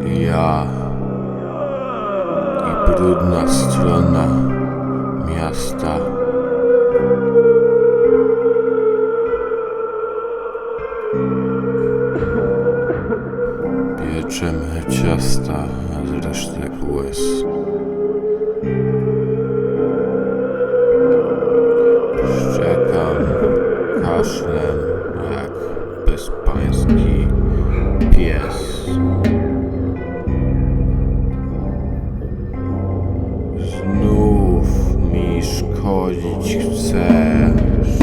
ja i brudna strona miasta. Pieczemy ciasta z resztek łez. Pić chcesz.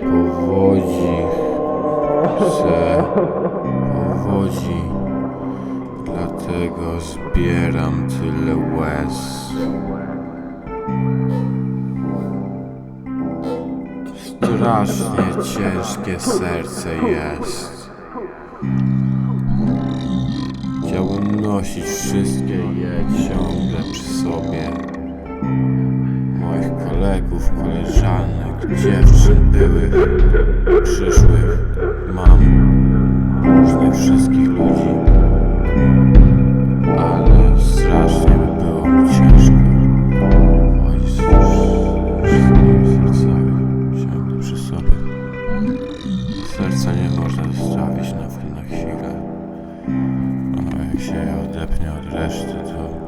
Powodzi chcę. Powodzi. Dlatego zbieram tyle łez. Strasznie ciężkie serce jest. Chciałbym nosić wszystkie je ciągle kolegów, koleżanek, dziewczyn byłych, przyszłych, mam, różnych wszystkich ludzi. Ale strasznie by było mi ciężko. sercami ciągle przy sobie. Serca nie można zostawić na, na chwilę. A jak się je odepnie od reszty, to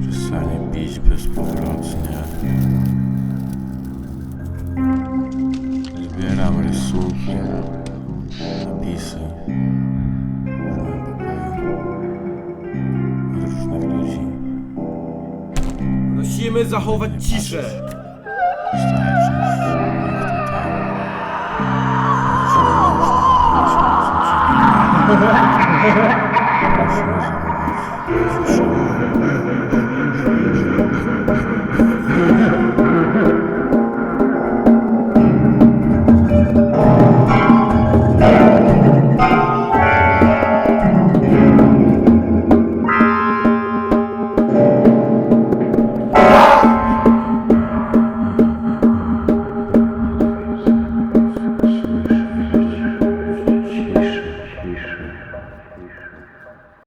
przestanie bić bezpowrotnie. Musimy zachować ciszę. Staję część ich